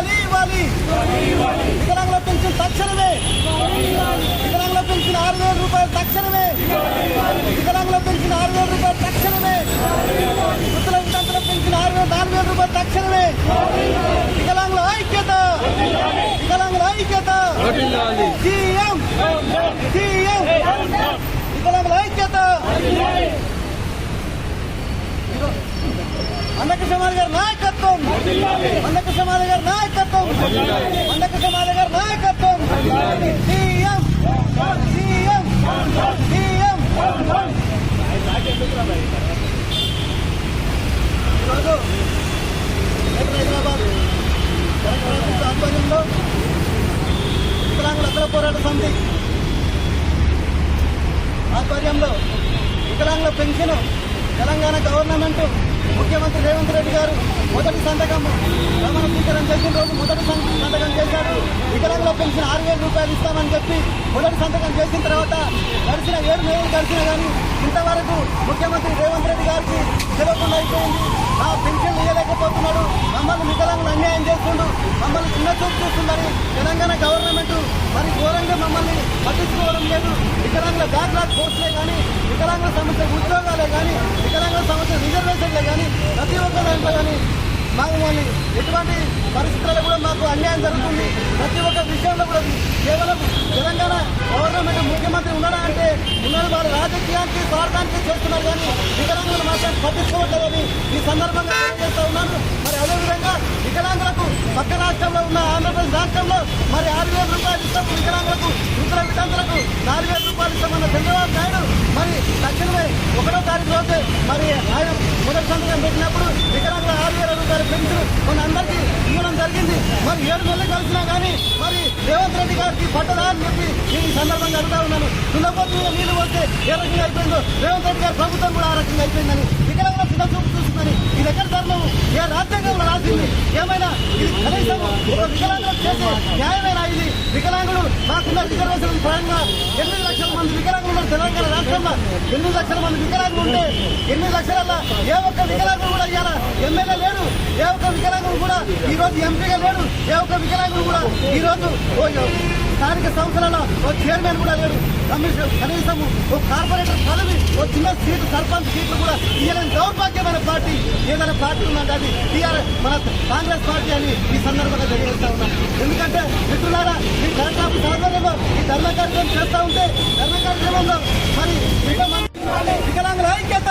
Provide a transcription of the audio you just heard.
ఇవ్వాలి ఇవ్వాలి. వికలాంగుల పెన్షన్ తక్షణమే. వికలాంగుల పెన్షన్ ఆరు వేల రూపాయలు తక్షణమే. వికలాంగుల పెన్షన్ ఆరు వేల రూపాయలు తక్షణమే. వృద్ధుల వితంతుల పెన్షన్ ఆరు వేల నాలుగు వేల రూపాయలు తక్షణమే. వికలాంగుల ఐక్యత. వికలాంగుల ఐక్యత. సీఎం సీఎం వికలాంగుల ఐక్యత. అన్నక సమాధి గారి నాయకత్వం. మందక ఈరోజు గ్రేటర్ హైదరాబాద్ ఆధ్వర్యంలో వికలాంగుల అఖిల పోరాట సమితి ఆధ్వర్యంలో వికలాంగుల పెన్షన్ తెలంగాణ గవర్నమెంట్ ముఖ్యమంత్రి రేవంత్ రెడ్డి గారు మొదటి సంతకం ప్రమాణ చేసిన రోజు మొదటి సంతకం చేశారు. వికలాంగుల పెన్షన్ ఆరు వేల రూపాయలు ఇస్తామని చెప్పి మొదటి సంతకం చేసిన తర్వాత గడిచిన ఏడు నెలలు గడిచినా కానీ ఇంతవరకు ముఖ్యమంత్రి రేవంత్ రెడ్డి గారికి తెలియకుండా అయిపోయింది. ఆ పెన్షన్ ఇవ్వలేకపోతున్నాడు మమ్మల్ని వికలాంగులు అన్యాయం చేస్తుండు. మమ్మల్ని చిన్న చూపు చూస్తుందని తెలంగాణ గవర్నమెంట్ మరి ఘోరంగా మమ్మల్ని పట్టించుకోవడం లేదు. వికలాంగుల బ్యాక్లాగ్ పోస్టులే కానీ వికలాంగుల సమస్య ఉద్యోగాలే కానీ వికలాంగుల సమస్య రిజర్వేషన్ కానీ ప్రతి ఒక్క దాంట్లో కానీ మాకు మళ్ళీ ఎటువంటి పరిస్థితుల్లో కూడా మాకు అన్యాయం జరుగుతుంది. ప్రతి ఒక్క విషయంలో కూడా కేవలం తెలంగాణ గవర్నమెంట్ ముఖ్యమంత్రి ఉన్నాడా అంటే ఉన్నారు వారు రాజకీయానికి స్వార్థానికి చేస్తున్నారు కానీ వికలాంగులు మాత్రం పట్టించుకోవట్లేదని ఈ సందర్భంగా తెలియజేస్తా ఉన్నాను. మరి అదేవిధంగా వికలాంగులకు పక్క రాష్ట్రంలో ఉన్న ఆంధ్రప్రదేశ్ రాష్ట్రంలో మరి ఆరు వేల రూపాయలు ఇస్తాం వికలాంగులకు వృద్ధుల వితంతులకు నాలుగు వేల రూపాయలు ఇస్తామన్న చంద్రబాబు నాయుడు మరి తక్షణమే ఒకటో తారీఖు రోజే మరి ఆయన మొదటి సంతకం పెట్టినప్పుడు వికలాంగుల ఆరు వేల రూపాయలు మన అందరికీ ఇవ్వడం జరిగింది. మరి ఏడు నెలలు కలిసినా కానీ మరి రేవంత్ రెడ్డి గారికి పట్టదా అని చెప్పి నేను ఈ సందర్భంగా అడుగుతా ఉన్నాను. దున్నపోతు నీళ్ళు వస్తే ఏ రకంగా అయిపోయిందో రేవంత్ రెడ్డి గారి ప్రభుత్వం కూడా ఆ రకంగా అయిపోయిందని ఇక్కడ కూడా చిన్న చూపు చూస్తుందని ఇది ఎక్కడ ధర్మం? ఏ రాజ్యాంగంలో రాసింది? ఏమైనా ఇది కనీసం ఒక వికలాంగులకు చేసే న్యాయమే మాకున్న రిజర్వేషన్ పరంగా ఎనిమిది లక్షల మంది వికలాంగులు ఉన్నారు. తెలంగాణ రాష్ట్రంలో ఎనిమిది లక్షల మంది వికలాంగులు ఉంటే ఎనిమిది లక్షల ఏ ఒక్క వికలాంగులు కూడా ఇవాళ ఎమ్మెల్యే లేడు. ఏ ఒక్క వికలాంగులు కూడా ఈ రోజు ఎంపీగా లేడు. ఏ ఒక్క వికలాంగులు కూడా ఈ రోజు ఓ స్థానిక సంస్థలలో ఓ చైర్మన్ కూడా లేడు. కనీసం ఓ కార్పొరేటర్ పదవి ఓ చిన్న సీటు సర్పంచ్ సీట్లు కూడా ఇయ్యలేని దౌర్భాగ్యమైన పార్టీ. ఏదైనా పార్టీ ఉందంటే అది టీఆర్ఎస్ మన కాంగ్రెస్ పార్టీ అని ఈ సందర్భంగా తెలియజేస్తా ఉన్నాను ఎందుకంటే మిత్రులారా ఈ కలెక్టర్ ఆఫీస్ ఆధ్వర్యంలో ఈ ధర్మ కార్యక్రమం చేస్తూ ఉంటే ధర్మ కార్యక్రమంలో మరి వికలాంగుల ఐక్యత